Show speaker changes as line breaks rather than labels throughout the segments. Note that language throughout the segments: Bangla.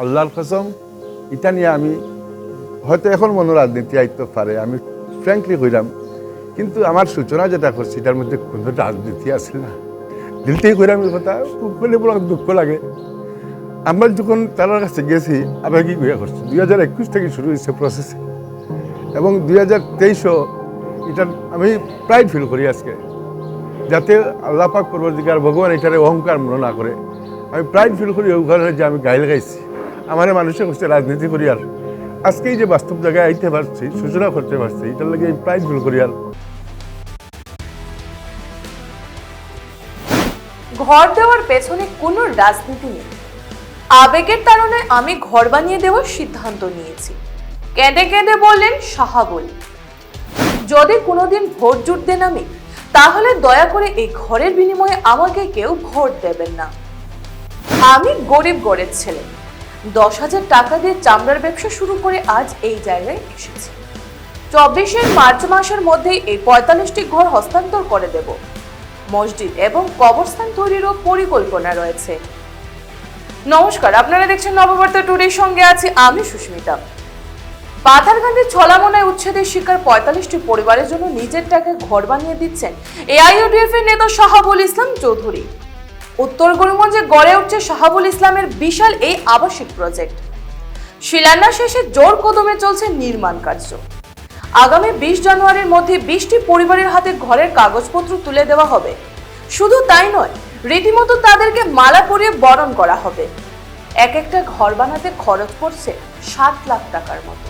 আল্লাহর কসম, এটা নিয়ে আমি হয়তো এখন মনে রাজনীতি আইতে পারে, আমি ফ্র্যাঙ্কলি কইলাম, কিন্তু আমার সূচনা যেটা করছি, এটার মধ্যে কোনো রাজনীতি আছে না। দিলতেই কইলাম এই কথা বলে দুঃখ লাগে। আমরা যখন তার কাছে গেছি, আবার কি কইয়া করছি? দুই হাজার একুশ থেকে শুরু হয়েছে প্রসেসে এবং দুই হাজার তেইশও এটা আমি প্রাইড ফিল করি আজকে, যাতে আল্লাহ পাক পরবর্তীকার ভগবান এটারে অহংকার মনে না করে। আমি প্রাইড ফিল করি কারণে যে আমি গাইল গাইছি। আমার মানুষে করছে রাজনীতি করি আর। আজকে এই যে বাস্তব জায়গায় আইতে পারছি, সূচনা করতে পারছি, এটার লাগে আমি প্রাইড ফিল করি আর।
ঘর দেওয়ার পেছনে কোনো রাজনীতি নেই। আবেগের কারণে আমি ঘর বানিয়ে দেওয়ার সিদ্ধান্ত নিয়েছি। কেঁদে কেঁদে বললেন সাহাবুল যদি কোনোদিন ভোট জুটতে নামি, তাহলে দয়া করে এই ঘরের বিনিময়ে আমাকে কেউ ভোট দেবেন না। আমি গরিব গড়ের ছেলে। দশ হাজার টাকা দিয়ে চামড়ার ব্যবসা শুরু করে আজ এই জায়গায় এসেছে। চব্বিশের মার্চ মাসের মধ্যেই এই পঁয়তাল্লিশটি ঘর হস্তান্তর করে দেব। মসজিদ এবং কবরস্থান তৈরিরও পরিকল্পনা রয়েছে। নমস্কার, আপনারা দেখছেন নববার্তা টুডের সঙ্গে আছি আমি সুস্মিতা। পাথারকান্দির ছলামনায় উচ্ছেদের শিকার পঁয়তাল্লিশটি পরিবারের জন্য নিজের টাকায় ঘর বানিয়ে দিচ্ছেন এআইইউডিএফ এর নেতা শাহাবুল ইসলাম চৌধুরী। উত্তর করিমগঞ্জে গড়ে উঠছে শাহাবুল ইসলামের বিশাল এই আবাসিক প্রজেক্ট। শিলান্যাস শেষে জোর কদমে চলছে নির্মাণ কার্য। আগামী বিশ জানুয়ারির মধ্যে বিশটি পরিবারের হাতে ঘরের কাগজপত্র তুলে দেওয়া হবে। শুধু তাই নয়, রীতিমতো তাদেরকে মালা পরিয়ে বরণ করা হবে। এক একটা ঘর বানাতে খরচ পড়ছে সাত লাখ টাকার মতো।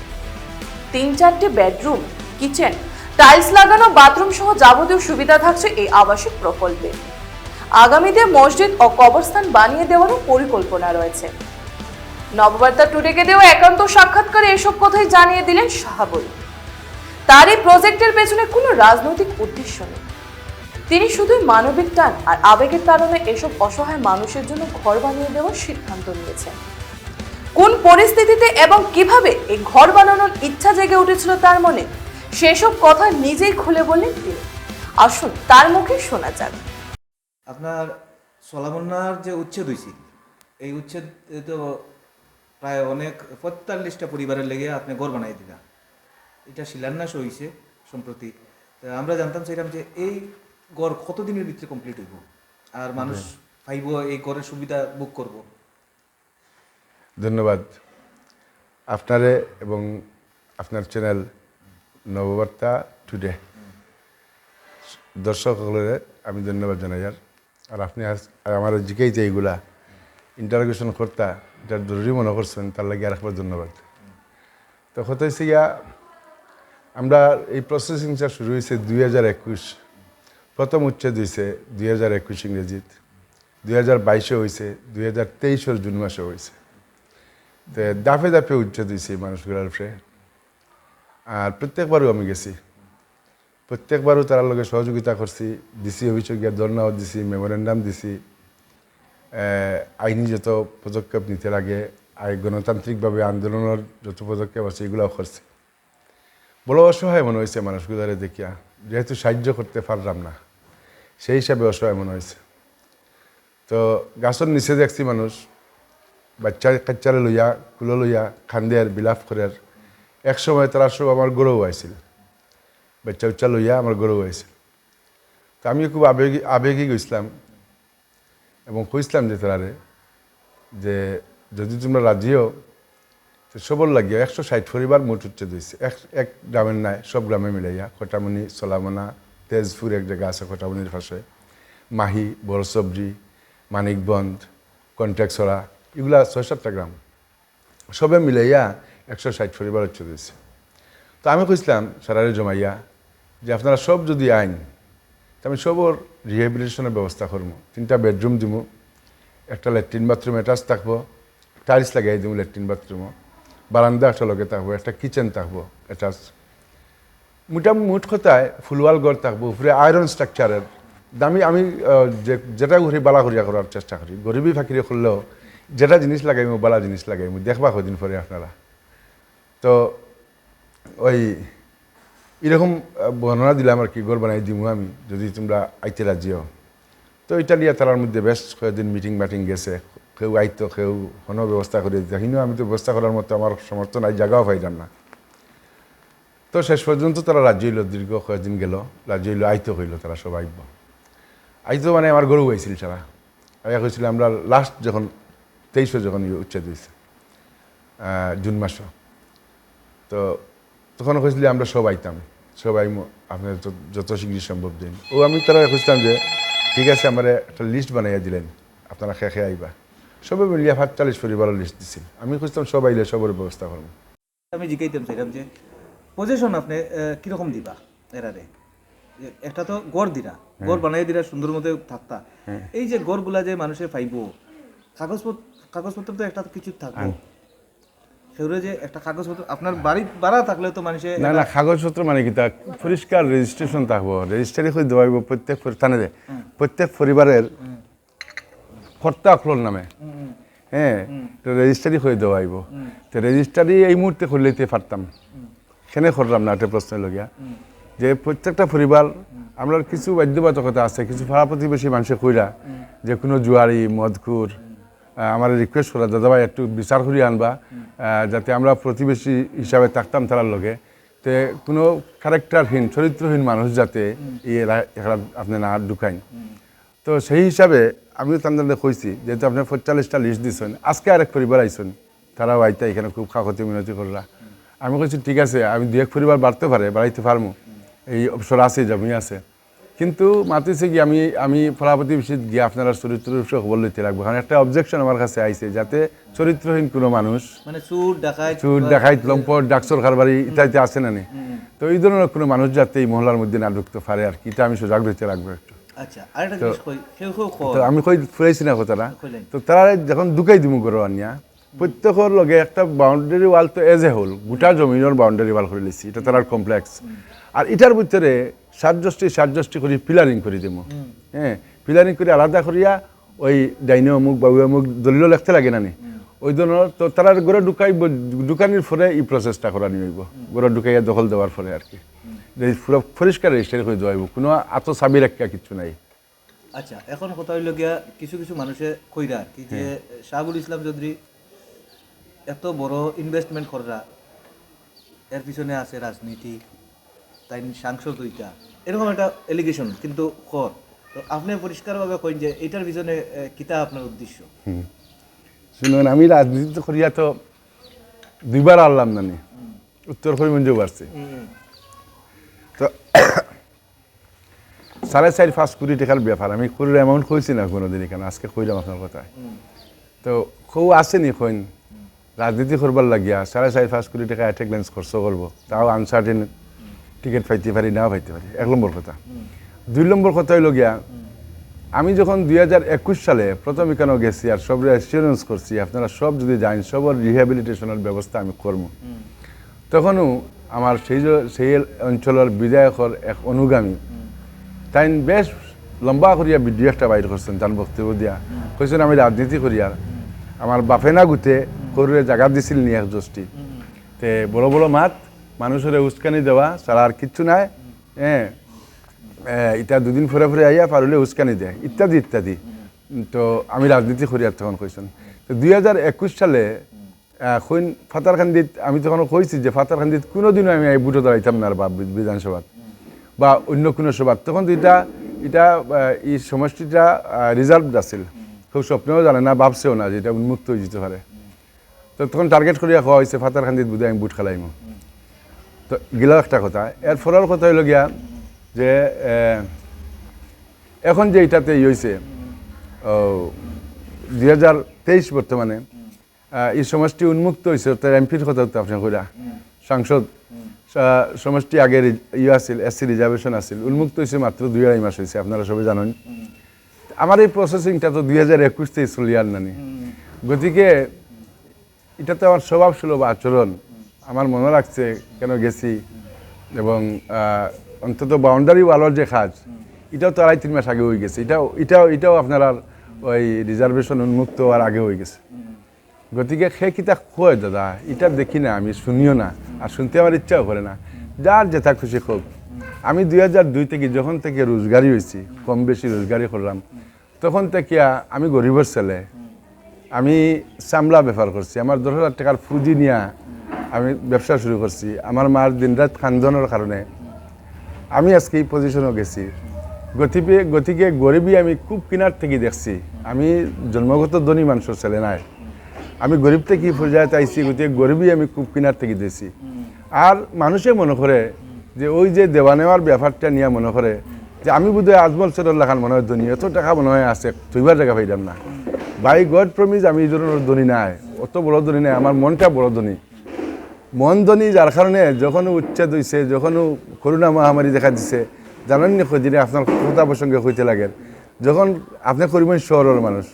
তিন চারটে বেডরুম, কিচেন, টাইলস লাগানো বাথরুম সহ যাবতীয় সুবিধা থাকছে এই আবাসিক প্রকল্পে। আগামীতে মসজিদ ও কবরস্থান বানিয়ে দেওয়ারও পরিকল্পনা রয়েছে। নববার্তা টুডেকে দেওয়া একান্ত সাক্ষাৎকারে এসব কথাই জানিয়ে দিলেন শাহাবুল। তার এই প্রজেক্টের পেছনে কোনো রাজনৈতিক উদ্দেশ্য নেই। তিনি শুধুই মানবিক টান আর আবেগের কারণে এসব অসহায় মানুষের জন্য ঘর বানিয়ে দেওয়ার সিদ্ধান্ত নিয়েছেন। কোন পরিস্থিতিতে এবং কীভাবে এই ঘর বানানোর ইচ্ছা জেগে উঠেছিল তার মনে সেসব কথা নিজেই খুলে বললেন তিনি। আসুন তার মুখে শোনা যাক।
আপনার সলামন্নার যে উচ্ছেদ হয়েছে এই উচ্ছেদ তো প্রায় অনেক পঁয়তাল্লিশটা পরিবারের লেগে আপনি ঘর বানাই দিলা এটা শিলান্যাস হয়েছে সম্প্রতি। তা আমরা জানতাম চাইলাম যে এই গড় কতদিনের ভিতরে কমপ্লিট হইব? আর মানুষ পাইব এই গড়ের সুবিধা বুক করব।
ধন্যবাদ। আপনারে এবং আপনার চ্যানেল নববার্তা টুডে। দর্শকসকলের আমি ধন্যবাদ জানাই আর। আর আপনি আজ- আমার জিকেই যে এইগুলা ইন্টারোগেশন কর্তা, এটা জরুরি মনে করছেন, তার লাগে আর একবার ধন্যবাদ। তো হয়েছে গিয়া, আমরা এই প্রসেসিংটা শুরু হয়েছে দুই হাজার একুশ। প্রথম উচ্ছেদ হয়েছে দুই হাজার একুশ ইংরেজিত। দুই হাজার বাইশে হয়েছে দুই হাজার তেইশের জুন মাসে হয়েছে তো দাফে দাফে উচ্ছেদ হয়েছে মানুষগুলোর উপরে। আর প্রত্যেকবারও আমি গেছি। প্রত্যেকবারও তার লগে সহযোগিতা করছি ডিসি অফিসে গিয়ে ধর্নাও দিছি মেমোরেন্ডাম দিছি। আইনি যত পদক্ষেপ নিতে লাগে আই গণতান্ত্রিকভাবে আন্দোলনের যত পদক্ষেপ আছে, এগুলোও করছি। বড় অসহায় মনে হয়েছে মানুষগুলোরে দেখিয়া, যেহেতু সাহায্য করতে পারলাম না, সেই হিসাবে অসহায় মনে হয়েছে। তো গাছের নিচে দেখছি মানুষ, বাচ্চা কাচ্চারে লইয়া, কুলো লইয়া খান্দের বিলাপ করে এক সময় তারা সব আমার গৌরব আইছিল। বাচ্চা উচ্চা লইয়া আমার গৌরব আইছিল তো আমি খুব আবেগী আবেগী গেছিলাম এবং কইছিলাম যে তারারে যে যদি তোমরা রাজিও তো সবর লাগিয়া একশো ষাট পরিবার মোট উচ্ছেদ হয়েছে এক এক গ্রামের নাই, সব গ্রামে মিলাইয়া। খটামণি সোলামনা তেজপুর এক জায়গা আছে খটামণির পাশে। মাহি বড়সবজি মানিকবন্ধ কন্ট্যাক্টসরা এগুলা ছয় সাতটা গ্রাম। সবে মিলাইয়া একশো ষাট পরিবার উচ্চ হয়েছে তো আমি কইছিলাম সারারে জমাইয়া যে আপনারা সব যদি আইন আমি সবর রিহেবিলিটেশনের ব্যবস্থা করব। তিনটা বেডরুম দিব একটা ল্যাট্রিন বাথরুম অ্যাটাচ থাকব টাইলস লাগাই দিব ল্যাট্রিন বাথরুমও বারান্দা একটা লগে থাকব, একটা কিচেন থাকব অ্যাটাচ মোটামুটি মুঠ কথায় ফুলওয়াল ঘর থাকব, উপরে আয়রন স্ট্রাকচারের দামি, আমি যে, যেটা ঘুরি বালা করিয়া করার চেষ্টা করি। গরিবই ফাঁকিরে করলেও যেটা জিনিস লাগাইমু, বালা জিনিস লাগাইমু, দেখবা কদিন পরে আপনারা। তো ওই এরকম বর্ণনা দিলাম আর কি, ঘর বানাই দিমু আমি, যদি তোমরা আইতে রাজি রাজিও তো এটা নিয়ে তারার মধ্যে বেশ কয়েকদিন মিটিং মাটিং গেছে। কেউ আইতো, কেউ কোনো ব্যবস্থা করে দিত কিন্তু আমি তো ব্যবস্থা করার মতো আমার সমর্থন নাই, জায়গাও পাইলাম না। তো শেষ পর্যন্ত তারা রাজ্য হইল, দীর্ঘ কয়েকদিন গেল রাজ্য হইল, আইতো হইল তারা সব আইব। আইতো মানে আমার গরু হয়েছিল তারা আমি হয়েছিল আমরা লাস্ট যখন, তেইশে যখন উচ্ছেদ হয়েছে জুন মাস। তো তখন খুঁজলে আমরা সব আইতাম। সবাই আপনার যত- যত শীঘ্র সম্ভব দিন। ও আমি তারা খুঁজতাম যে ঠিক আছে আমার একটা লিস্ট বানাইয়া দিলেন। আপনারা খেয়ে খেয়ে আইবা। সবাই মিলিয়ে সাতচল্লিশ পরিবারের লিস্ট দিছিল আমি খুঁজতাম সবাই আইলে সবার ব্যবস্থা করব।
আমি জিজ্ঞাইতাম চাইলাম যে পজিশন আপনি কীরকম দিবা এরারে? একটা তো গড় দিরা। গড় বানাই দিরা সুন্দর মতো থাকতা। এই যে গড়গুলা যে মানুষে পাইব কাগজপত্র কাগজপত্র তো একটা কিছু থাকব। সেগুলো যে একটা কাগজপত্র আপনার বাড়ি বাড়া থাকলে তো মানুষে
না না কাগজপত্র মানে কি তা পরিষ্কার রেজিস্ট্রেশন থাকব। রেজিস্ট্রারি করে দেওয়া হইব প্রত্যেক পরি- থানে প্রত্যেক পরিবারের কর্তা অকলর নামে। হ্যাঁ তো রেজিস্ট্রারি করে দেওয়া হইব। তো রেজিস্ট্রারি এই মুহূর্তে করলেইতে পারতাম। সেনে করলাম না একটা প্রশ্ন লগিয়া যে প্রত্যেকটা পরিবার আমরা কিছু বাধ্যবাধকতা আছে কিছু পাড়া প্রতিবেশী মানুষে কইরা যে কোনো জুয়ারি মদখুর আমার রিকোয়েস্ট করা দাদা ভাই একটু বিচার করি আনবা যাতে আমরা প্রতিবেশী হিসাবে থাকতাম তার লগে। তে কোনো ক্যারেক্টারহীন চরিত্রহীন মানুষ যাতে এরা আপনি না ঢুকাইন। তো সেই হিসাবে আমিও তাদের কইছি যেহেতু আপনি পঁয়তাল্লিশটা লিস্ট দিচ্ছেন আজকে আরেক পরিবার আইসেন তারাও আইতা এখানে খুব কাকতি মিনতি করলা। আমি কইছি ঠিক আছে আমি দু এক পরিবার বাড়তে পারে বাড়াইতে পারব এই অবসর আছে জমি আছে। কিন্তু মাতিছে কি আমি আমি ফলাপতি বিষয় গিয়ে আপনারা চরিত্রের বিষয়ে খবর লইতে রাখব কারণ একটা অবজেকশন আমার কাছে আইছে যাতে চরিত্রহীন কোনো মানুষ
মানে চুর ডাকায়
চুর দেখাই লম্পট ডাকসর খারবারি ইত্যাদি আছে না? তো এই ধরনের কোনো মানুষ যাতে এই মহলার মধ্যে না ঢুকতে পারে আর কি এটা আমি সজাগ হইতে রাখব একটু।
আচ্ছা
তো আমি কই ফুরাইছি না কথাটা। তো তারা যখন ঢুকাই দিমু গরো আনিয়া প্রত্যেকের লগে একটা বাউন্ডারি ওয়াল তো এজ এ হোল গোটা জমিনের বাউন্ডারি ওয়াল করে লিছি এটা তার কমপ্লেক্স আর এটার ভিতরে সাতজষ্টি সাতজষ্টি করে পিলারিং করে দিব হ্যাঁ পিলারিং করে আলাদা করিয়া ওই ডাইনে অমুক বাবু অমুক দলিল লিখতে লাগে না নি? ওই ধরনের তো তারা গড়ে ঢুকাই ঢুকানির পরে এই প্রসেসটা করা নিব গড়ে ঢুকাইয়া দখল দেওয়ার ফলে আর কি। পুরো পরিষ্কার রেজিস্টার করে দেওয়া হইব। কোনো আত চাবি রাখা কিছু নাই।
আচ্ছা এখন কথা হইল গিয়া কিছু কিছু মানুষে কইরা কি যে শাহুল ইসলাম চৌধুরী এত বড় ইনভেস্টমেন্ট কররা এর পিছনে আছে রাজনীতি তাই সাংসদ ওইটা এরকম একটা এলিগেশন কিন্তু কর। তো আপনি পরিষ্কারভাবে কইন যে এটার পিছনে কিতা আপনার উদ্দেশ্য?
শুনুন আমি রাজনীতি করিয়া তো দুইবার আনলাম নানি উত্তর করিমগঞ্জেও পারছি। তো সাড়ে চার পাঁচ কোটি টাকার ব্যাপার। আমি কোটির অ্যামাউন্ট কইছি না কোনোদিন এখানে আজকে কইলাম আপনার কথায়। তো কেউ আসেনি কইন? রাজনীতি করবার লাগিয়া সাড়ে চার পাঁচ কোটি টাকা অ্যাটেন্ডেন্স খরচ করব তাও আনসার্টেন টিকিট পাইতে পারি, নাও পাইতে পারি। এক নম্বর কথা। দুই নম্বর কথা হইল গিয়া, আমি যখন দুই হাজার একুশ সালে প্রথম এখানেও গেছি আর সব অ্যাসিওরেন্স করছি, আপনারা সব যদি জানেন সবার রিহ্যাবিলিটেশনের ব্যবস্থা আমি করব। তখনও আমার সেই সেই অঞ্চলের বিধায়কর এক অনুগামী, তাই বেশ লম্বা করিয়া ভিডিও একটা বাইর করছেন তার বক্তব্য দিয়া। কইছেন, আমি রাজনীতি করি আর আমার বাপে না গুতে করুরে জায়গা দিছিল নি এক তে বড় বড় মাত মানুষের উস্কানি দেওয়া ছাড়া আর কিচ্ছু নাই হ্যাঁ এটা দুদিন ফুরে ফুরে আইয়া পারলে উস্কানি দেয়, ইত্যাদি ইত্যাদি। তো আমি রাজনীতি করি আর তখন কইছেন তো দুই হাজার একুশ সালে কইন ফাতারখান্দিত, আমি তখন কইছি যে ফাতারখান্দিত কোনোদিনও আমি এই বুটো দাঁড়াইতাম না বা বিধানসভাত বা অন্য কোনো সভাত। তখন তো এটা এটা এই সমষ্টিটা রিজার্ভ আছিল। খুব স্বপ্নেও জানে না, ভাবছেও না যে এটা উন্মুক্ত হয়ে যেতে পারে। তো তখন টার্গেট করিয়া খাওয়া হয়েছে ফাতারখান্দিত বুধে আমি বুট খেলাইমো। তো একটা কথা। এর ফলার কথা হইল গিয়া যে এখন যে এটাতে ই হয়েছে দুই হাজার তেইশ বর্তমানে এই সমষ্টি উন্মুক্ত হয়েছে তার এমপির কথা তো আপনি কইরা, সাংসদ সা- সমষ্টি আগে ইয়ে আছিল এসসি রিজার্ভেশন আছিল, উন্মুক্ত হয়েছে মাত্র দুই আড়াই মাস হয়েছে আপনারা সবাই জানেন। আমার এই প্রসেসিংটা তো দুই হাজার একুশ থেকে চলিয়ার নানি। গতিকে, এটাতে আমার স্বভাব সুলভ আচরণ আমার মনে রাখছে কেন গেছি এবং অন্তত বাউন্ডারি ওয়ালের যে কাজ এটাও তো আড়াই, তিন মাস আগে হয়ে গেছে। এটাও এটাও এটাও আপনার ওই রিজার্ভেশন উন্মুক্ত হওয়ার আগে হয়ে গেছে। গতিকে সে কিতা কয়, দাদা? এটা দেখি না, আমি শুনিও না, আর শুনতে আমার ইচ্ছাও করে না। যার যেটা খুশি হোক। আমি দুই হাজার দুই থেকে যখন থেকে রোজগারি হয়েছি, কম বেশি রোজগারি করলাম, তখন থেকে আমি গরিবের ছেলে। আমি চামড়া ব্যবহার করছি। আমার দশ হাজার টাকার পুঁজি নিয়ে আমি ব্যবসা শুরু করছি। আমার মার দিনরাত খানজনের কারণে আমি আজকে এই পজিশনও গেছি। গতিকে গতিকে গরিবই আমি খুব কিনার থেকে দেখছি। আমি জন্মগত ধনী মানুষের ছেলে নাই। আমি গরিব থেকে পর্যায়ে চাইছি, গতিকে গরিবই আমি খুব কিনার থেকে দিয়েছি আর মানুষে মনে করে যে ওই যে দেওয়া নেওয়ার ব্যাপারটা নিয়ে মনে করে যে আমি বোধহয় আজমল সরল লাখান মনে হয় ধনী, এত টাকা মনে হয় আছে তুইবার টাকা পাইলাম না। বাই গড প্রমিজ আমি এই ধরনের ধনী নাই, অত বড় ধনী নাই আমার মনটা বড় ধনী। মন ধনী যার কারণে যখন উচ্ছেদ হয়েছে যখন করোনা মহামারী দেখা দিছে জানেন নি দিনে আপনার কথা প্রসঙ্গে হইতে লাগে। যখন আপনি করিমগঞ্জ শহরের মানুষ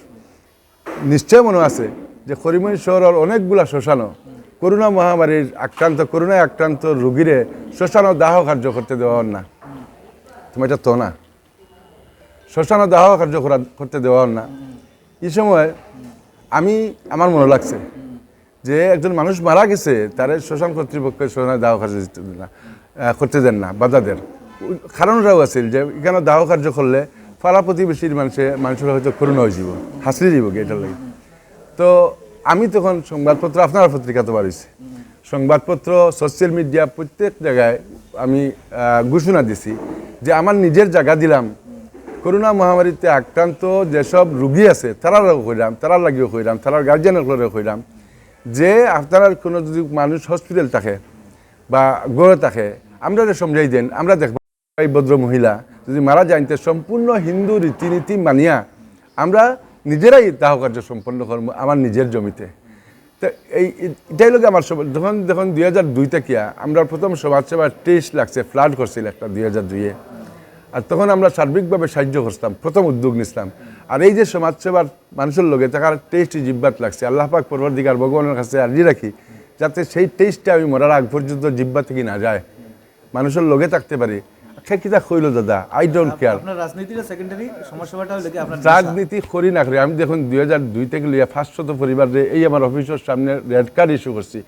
নিশ্চয় মনে আছে যে করিমগঞ্জ শহরের অনেকগুলা শ্মশানও করোনা মহামারীর আক্রান্ত করোনায় আক্রান্ত রোগীরে শ্মশানও দাহ কার্য করতে দেওয়া না। তুমি এটা তো না। শ্মশানও দাহ কার্য করা- করতে দেওয়া না। এই সময় আমি আমার মনে লাগছে যে একজন মানুষ মারা গেছে, তারে শ্মশান কর্তৃপক্ষ শ্মশানে দাহ কার্য না করতে দেন না, বাধা দেন। কারণটাও আছিল যে এখানে দাহ কার্য করলে পাড়া প্রতিবেশীর মানুষে, মানুষের হয়তো করোনা হয়ে যাব হাসলি যাব কি এটার লাগে। তো আমি তখন সংবাদপত্র, আপনার পত্রিকা তো বাড়িছে সংবাদপত্র সোশ্যাল মিডিয়া প্রত্যেক জায়গায় আমি ঘোষণা দিছি যে আমার নিজের জায়গা দিলাম। করোনা মহামারীতে আক্রান্ত যেসব রুগী আছে তারাও কইলাম তারার লাগিও কইলাম তারার গার্জিয়ানগুলোও কইলাম যে আপনার কোনো যদি মানুষ হসপিটাল থাকে বা গড়ে থাকে, আমরা যে সমঝাই দেন, আমরা দেখব ভদ্র মহিলা যদি মারা যান তে সম্পূর্ণ হিন্দু রীতিনীতি মানিয়া আমরা নিজেরাই দাহ কার্য সম্পন্ন করব আমার নিজের জমিতে। তো এই, এটাই লোক আমার সব- যখন যখন দুই হাজার দুই থেকিয়া আমরা প্রথম সমাজসেবা টেস্ট লাগছে, ফ্লাড করছিল একটা দুই হাজার দুইয়ে। আর তখন আমরা সার্বিকভাবে সাহায্য করতাম প্রথম উদ্যোগ নিছিলাম। আর এই যে সমাজসেবার মানুষের লোকে তাকার টেস্ট জিব্বাত লাগছে আল্লাহ পাক পরবর্তীকার ভগবানের কাছে আর্জি রাখি যাতে সেই টেস্টটা আমি মরার আগ পর্যন্ত জিব্বা থেকে না যায়। মানুষের লগে থাকতে পারি। কিতা কইল দাদা? আই ডোন্ট কেয়ার রাজনীতি করি না করি। আমি দেখুন দুই হাজার দুই থেকে লিয়া পাঁচশত পরিবারে এই আমার অফিসের সামনে রেড কার্ড ইস্যু করছি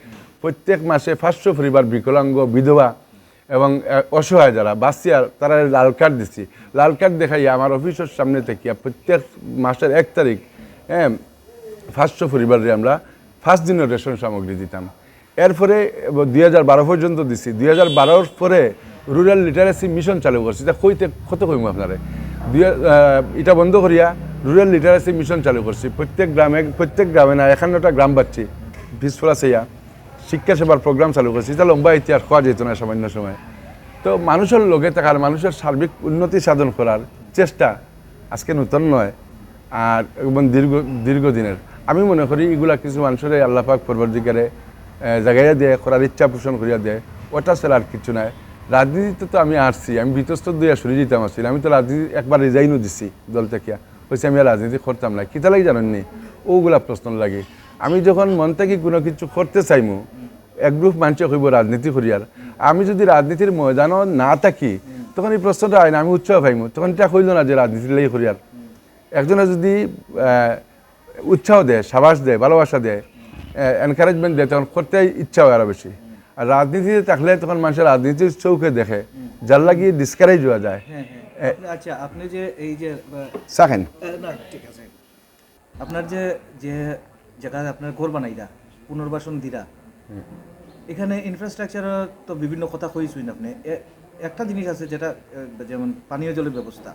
প্রত্যেক মাসে পাঁচশো পরিবার বিকলাঙ্গ বিধবা এবং অসহায় যারা বাসিয়ার তারা লাল কার্ড দিচ্ছি লাল কার্ড দেখাই আমার অফিসের সামনে থেকে প্রত্যেক মাসের এক তারিখ হ্যাঁ পাঁচশো পরিবারে আমরা ফার্স্ট দিনের রেশন সামগ্রী দিতাম। এরপরে দুই হাজার বারো পর্যন্ত দিছি। দুই হাজার বারোর পরে রুরাল লিটারেসি মিশন চালু করছি। এটা কইতে কত কইমু আপনারে? এটা বন্ধ করিয়া রুরাল লিটারেসি মিশন চালু করছি। প্রত্যেক গ্রামে প্রত্যেক গ্রামে না, একান্নটা গ্রাম পাচ্ছি পিসফোলা সেইয়া শিক্ষা সেবার প্রোগ্রাম চালু করছি এটা লম্বা ইতিহাস খাওয়া যেত না সামান্য সময়। তো মানুষের লগে থাকার মানুষের সার্বিক উন্নতি সাধন করার চেষ্টা আজকে নূতন নয় আর এবং দীর্ঘ দীর্ঘদিনের আমি মনে করি এগুলা কিছু মানুষের আল্লাপাক পরবর্তীকারে জায়গায় দেয় করার ইচ্ছা পোষণ করিয়া দেয়, ওটা ছাড়া আর কিছু নাই। রাজনীতিতে তো আমি আসছি আমি বিতস্ত দুইয়া সরে দিতাম আসছিল আমি তো রাজনীতি একবার রিজাইনও দিছি, দল থেকে হয়েছে আমি রাজনীতি করতাম না কিতা লাগে জানেননি ওগুলা প্রশ্ন লাগে। আমি যখন মন থেকে কোনো কিছু করতে চাইমু এক গ্রুপ মানুষে কইব রাজনীতি করিয়ার আমি যদি রাজনীতির ময়দানও না থাকি তখন এই প্রশ্নটা হয় না আমি উৎসাহ পাইমু। তখন এটা কইল না যে রাজনীতির লাগি করিয়ার একজনে যদি উৎসাহ দেয় সাবাস দেয় ভালোবাসা দেয় এনকারেজমেন্ট দেয় তখন করতে ইচ্ছা হয় আরও বেশি। আর রাজনীতিতে থাকলে তখন মানুষের রাজনীতির চৌকে দেখে যার লাগিয়ে ডিসকারেজ হওয়া যায়।
হ্যাঁ হ্যাঁ আচ্ছা আপনি যে এই যে
সাখেন
ঠিক আছে। আপনার যে যে জায়গায় আপনার ঘর বানাইরা পুনর্বাসন দিরা এখানে ইনফ্রাস্ট্রাকচার তো বিভিন্ন কথা কইছুন আপনি। একটা জিনিস আছে যেটা যেমন পানীয় জলের ব্যবস্থা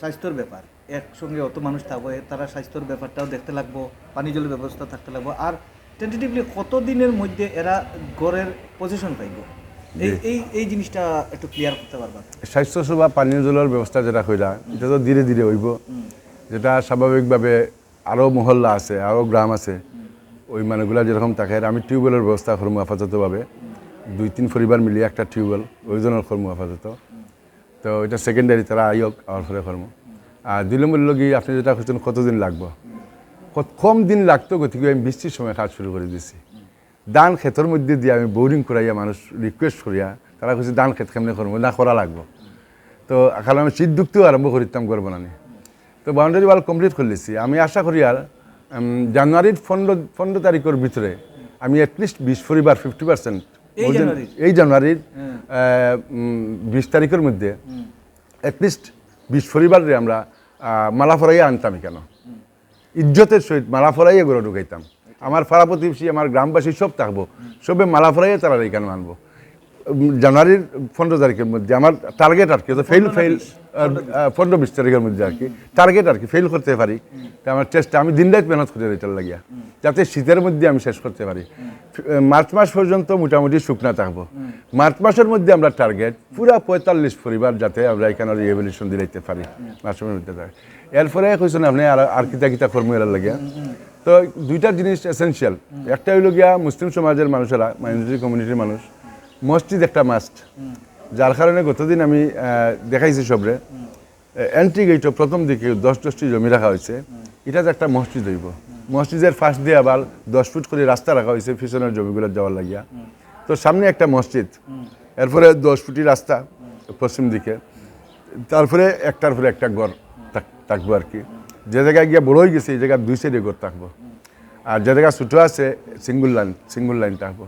স্বাস্থ্যর ব্যাপার। একসঙ্গে অত মানুষ থাকবে তারা স্বাস্থ্যর ব্যাপারটাও দেখতে লাগবো পানীয় জলের ব্যবস্থা থাকতে লাগবো। আর টেন্টেটিভলি কত দিনের মধ্যে এরা গড়ের পজিশন পাইব? এই এই এই জিনিসটা একটু ক্লিয়ার করতে পারবা?
স্বাস্থ্যসেবা পানীয় জলের ব্যবস্থা যেটা কইরা এটা তো ধীরে ধীরে হইব। যেটা স্বাভাবিকভাবে আরও মহল্লা আছে আরও গ্রাম আছে ওই মানুহগুলা যেরকম থাকে আমি টিউবওয়েলের ব্যবস্থা করব আপাততভাবে। দুই তিন পরিবার মিলিয়ে একটা টিউবওয়েল ওইজনের করব আপাতত। তো এটা সেকেন্ডারি তারা আয়োগ আমার ফলে করব আর দুই নম্বর লগি আপনি যেটা খুঁজছেন কতদিন লাগবো? কত কম দিন লাগতো, গতিকে আমি বৃষ্টির সময় কাজ শুরু করে দিছি। ধান ক্ষেতের মধ্যে দিয়ে আমি বোরিং করাইয়া মানুষ রিকোয়েস্ট করিয়া, তারা কইছে, ধান ক্ষেত কেমনে করব না, করা লাগবো। তো এখন আমি শীত ঢুকতেও আরম্ভ করিতাম, করব না। তো বাউন্ডারি ওয়াল কমপ্লিট করলেছি আমি আশা করি আর জানুয়ারির পনেরো পনেরো তারিখের ভিতরে আমি অ্যাটলিস্ট বিশ পরিবার ফিফটি পার্সেন্ট
এই জানুয়ারির?
এই জানুয়ারির বিশ তারিখের মধ্যে অ্যাটলিস্ট বিশ পরিবারে আমরা মালা ফরাইয়া আনতাম কেন ইজ্জতের সহিত মালা ফরাইয়ে গড়ে ঢুকাইতাম। আমার পাড়া প্রতিবেশী আমার গ্রামবাসী সব থাকব। সবে মালা ফরাইয়ে তারা এখানে মানবো উম, জানুয়ারির পনেরো তারিখের মধ্যে আমার টার্গেট আর কি ফেল ফেল পনেরো বিশ তারিখের মধ্যে আর কি। টার্গেট আর কি ফেল করতে পারি। আমার চেষ্টা, আমি দিন রাত মেহনত করে এটার লাগিয়া। যাতে শীতের মধ্যে আমি শেষ করতে পারি। মার্চ মাস পর্যন্ত মোটামুটি শুকনা থাকব। মার্চ মাসের মধ্যে আমরা টার্গেট পুরা পঁয়তাল্লিশ পরিবার যাতে আমরা এখানে রিহেবিলিশন দিলাইতে পারি। মাসের মধ্যে। এরপরে কইছেন আপনি আর আর কিতা কিতা ফর্মুলার লাগিয়া। তো দুইটা জিনিস এসেনশিয়াল একটা হইল গিয়া মুসলিম সমাজের মানুষেরা মাইনরিটি কমিউনিটির মানুষ, মসজিদ একটা মাস্ট যার কারণে গতদিন আমি দেখাইছি সবরে। এন্ট্রি গেটও প্রথম দিকে দশ, দশটি জমি রাখা হয়েছে এটা একটা মসজিদ হইব। মসজিদের ফার্স্ট দিয়ে আবার দশ ফুট করে রাস্তা রাখা হয়েছে পিছনের জমিগুলো যাওয়ার লাগিয়া। তো সামনে একটা মসজিদ। এরপরে দশ ফুটি রাস্তা পশ্চিম দিকে। তারপরে একটার পরে একটা ঘর থাকব আর কি। যে জায়গায় গিয়ে বড় হয়ে গেছে, এই জায়গায় দুই সাইডে ঘর থাকব। আর যে জায়গা ছোটো আছে সিঙ্গুল লাইন সিঙ্গুল লাইন থাকব।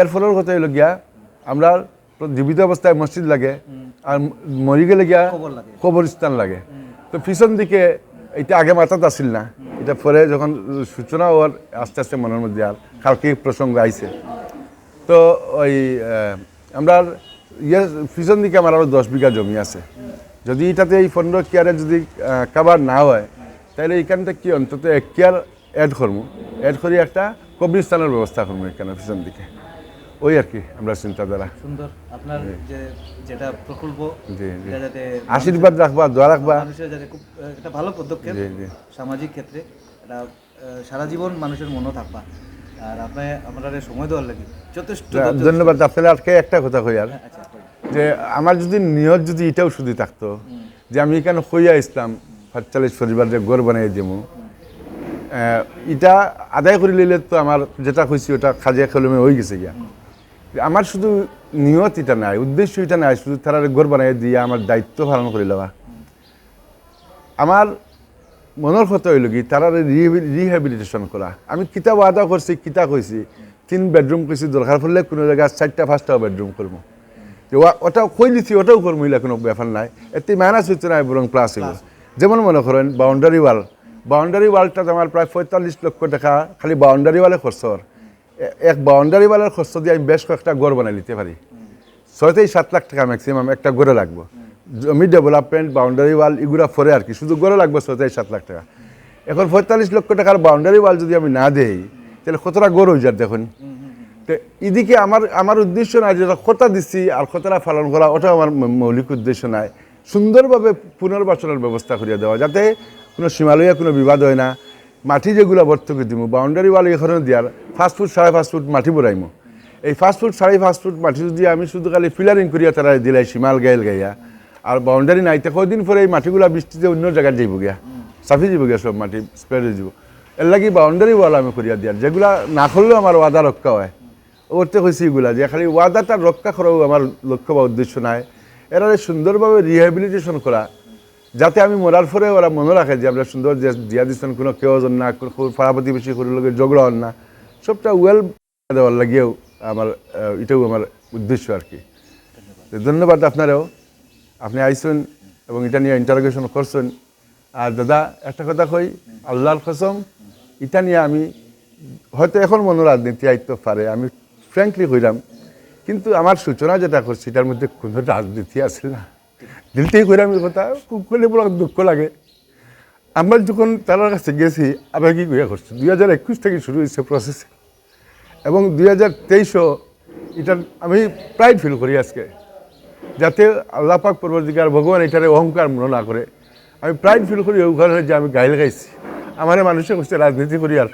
এর ফলের কথা হইল গিয়া, আমরা জীবিত অবস্থায় মসজিদ লাগে আর মরি গেলে গিয়া। কবরস্থান লাগে। তো পিছন দিকে এটা আগে মাথাতে আসিল না। এটা পরে যখন সূচনা ওর আস্তে আস্তে মনের মধ্যে আর কালকে প্রসঙ্গ আইছে তো ওই আমরা ইয়ে পিছন দিকে আমার আরও দশ বিঘা জমি আছে। যদি এটাতে এই পনেরো কেয়ারে যদি কাবার না হয় তাহলে এখানটা কি অন্তত এক কেয়ার অ্যাড করব অ্যাড করে একটা কবরস্থানের ব্যবস্থা করব এখানে পিছন দিকে। ওই আর কি আমরা চিন্তাধারা।
সুন্দর আপনার যে যেটা প্রকল্প
আশীর্বাদ রাখবা দোয়া রাখবা।
মানুষের যাতে খুব একটা ভালো পদক্ষেপ। সামাজিক ক্ষেত্রে। এটা সারা জীবন মানুষের মনও থাকবা। আর আপনি আপনার সময় দেওয়ার লাগে। যথেষ্ট
ধন্যবাদ আপনার আজকে একটা কথা কই আর।
আচ্ছা
যে আমার যদি নিয়ত যদি এটাও শুধু থাকতো যে আমি এখানে হইয়া ইসলাম সাতচল্লিশ পরিবার যে গড় বানিয়ে দেবো এটা আদায় করে নিলে তো আমার যেটা কইছি ওটা খাজিয়া কলমে হয়ে গেছে গিয়া। আমার শুধু নিয়ত এটা নাই উদ্দেশ্য এটা নাই শুধু তারা গড় বানাই দিয়ে আমার দায়িত্ব পালন করে লওয়া। আমার মনের কথা হইল কি তারা রিহেবিলিটেশন করা। আমি কিতা ওয়াদা করছি কিতা কইছি তিন বেডরুম কইছি দরকার পড়লে কোনো জায়গায় চারটা পাঁচটা বেডরুম করব। ওটাও কই দিছি ওটাও করব এগুলা কোনো ব্যাপার নাই। এতে মাইনাস হচ্ছে নাই বরং প্লাস হইব। যেমন মনে করেন বাউন্ডারি ওয়াল বাউন্ডারি ওয়ালটা আমার প্রায় পঁয়তাল্লিশ লক্ষ টাকা খালি বাউন্ডারি ওয়ালে খরচ হওয়ার। এ- এক বাউন্ডারি ওয়ালের খরচ দিয়ে আমি বেশ কয়েকটা গড় বানাই নিতে পারি। ছয় থেকে সাত লাখ টাকা ম্যাক্সিমাম একটা গড়ে লাগবো। জমি ডেভেলপমেন্ট বাউন্ডারি ওয়াল এগুলো ফরে আর কি, শুধু গড়ে লাগবে ছয় থেকে সাত লাখ টাকা। এখন পঁয়তাল্লিশ লক্ষ টাকার বাউন্ডারি ওয়াল যদি আমি না দেই, তাহলে কতটা গড় হয়ে যার দেখুন? তো এদিকে আমার আমার উদ্দেশ্য নাই যেটা কথা দিচ্ছি আর কথাটা পালন করা ওটা আমার মৌলিক উদ্দেশ্য নাই। সুন্দরভাবে পুনর্বাসনের ব্যবস্থা করিয়া দেওয়া যাতে কোনো সীমালয়া কোনো বিবাদ হয় না। মাটি যেগুলো ভর্তুকি দিব বাউন্ডারি ওয়াল এখানে দিয়ার ফাস্ট ফুড সাড়ে ফাস্ট ফুট মাটি বরাইমো। এই ফাস্ট ফুড সাড়ে ফাস্ট ফুট মাটি যদি আমি শুধু খালি ফিলারিং করিয়া তারা দিলাই সীমাল গাইল গাইয়া, আর বাউন্ডারি নাই, তো কদিন পরে এই মাটিগুলা বৃষ্টিতে অন্য জায়গায় যাইব গিয়া, সাফি যাব গিয়া সব মাটি স্প্রেড হয়ে যাব এর লাগি বাউন্ডারি ওয়াল আমি করিয়া দিয়ার, যেগুলা না করলেও আমার ওয়াদা রক্ষা হয়। ওরতে হয়েছে এগুলা যে খালি ওয়াদাটা রক্ষা করাও আমার লক্ষ্য বা উদ্দেশ্য নাই। এরা সুন্দরভাবে রিহ্যাবিলিটেশন করা যাতে আমি মরার পরে ওরা মনে রাখে যে আমরা সুন্দর যে দিয়া দিচ্ছেন কোনো কেউ না পাড়া প্রতিবেশী কোনো লোকের ঝগড়া হন না। সবটা ওয়েল দেওয়ার লাগিয়েও আমার এটাও আমার উদ্দেশ্য আর কি। ধন্যবাদ। আপনারাও। আপনি আইসুন এবং এটা নিয়ে ইন্টারোগেশন করছেন। আর দাদা একটা কথা কই আল্লাহর কসম এটা নিয়ে আমি হয়তো এখন মনে রাজনীতি আইতে পারে আমি ফ্র্যাঙ্কলি কইলাম। কিন্তু আমার সূচনা যেটা করছি এটার মধ্যে কোনো রাজনীতি আছে না। দিলতেই কইলাম আমি কথা খুব করলে বড় দুঃখ লাগে। আমরা যখন তার কাছে গেছি আমরা কি কইয়া করছি? দুই হাজার একুশ থেকে শুরু হয়েছে প্রসেস এবং দুই হাজার তেইশও এটা আমি প্রাইড ফিল করি আজকে, যাতে আল্লাহ পাক পরবর্তীকার ভগবান এটারে অহংকার মনে না করে। আমি প্রাইড ফিল করি ওখানে যে আমি গাইল গাইছি। আমার মানুষের কাছে রাজনীতি করি আর।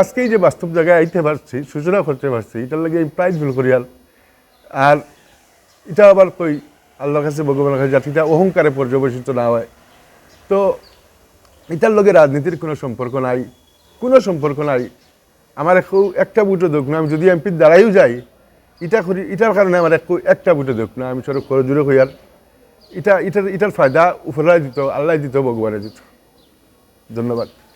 আজকেই যে বাস্তব জায়গায় আইতে পারছি, সূচনা করতে পারছি, এটার লাগে আমি প্রাইড ফিল করি আর। আর এটা আবার কই আল্লাহর কাছে ভগবানের কাছে যাতে এটা অহংকারে পর্যবেসিত না হয়। তো এটার লগে রাজনীতির কোনো সম্পর্ক নাই, কোনো সম্পর্ক নাই। আমার একটু একটা বুটো দোক না, আমি যদি এমপির দ্বারাইও যাই এটা করি এটার কারণে আমার একটু একটা বুটো দোক না, আমি সরব করে জুড়ে হইয়ার। এটা এটার এটার ফায়দা উপরাই দিত আল্লাহ দিত ভগবানে দিত। ধন্যবাদ।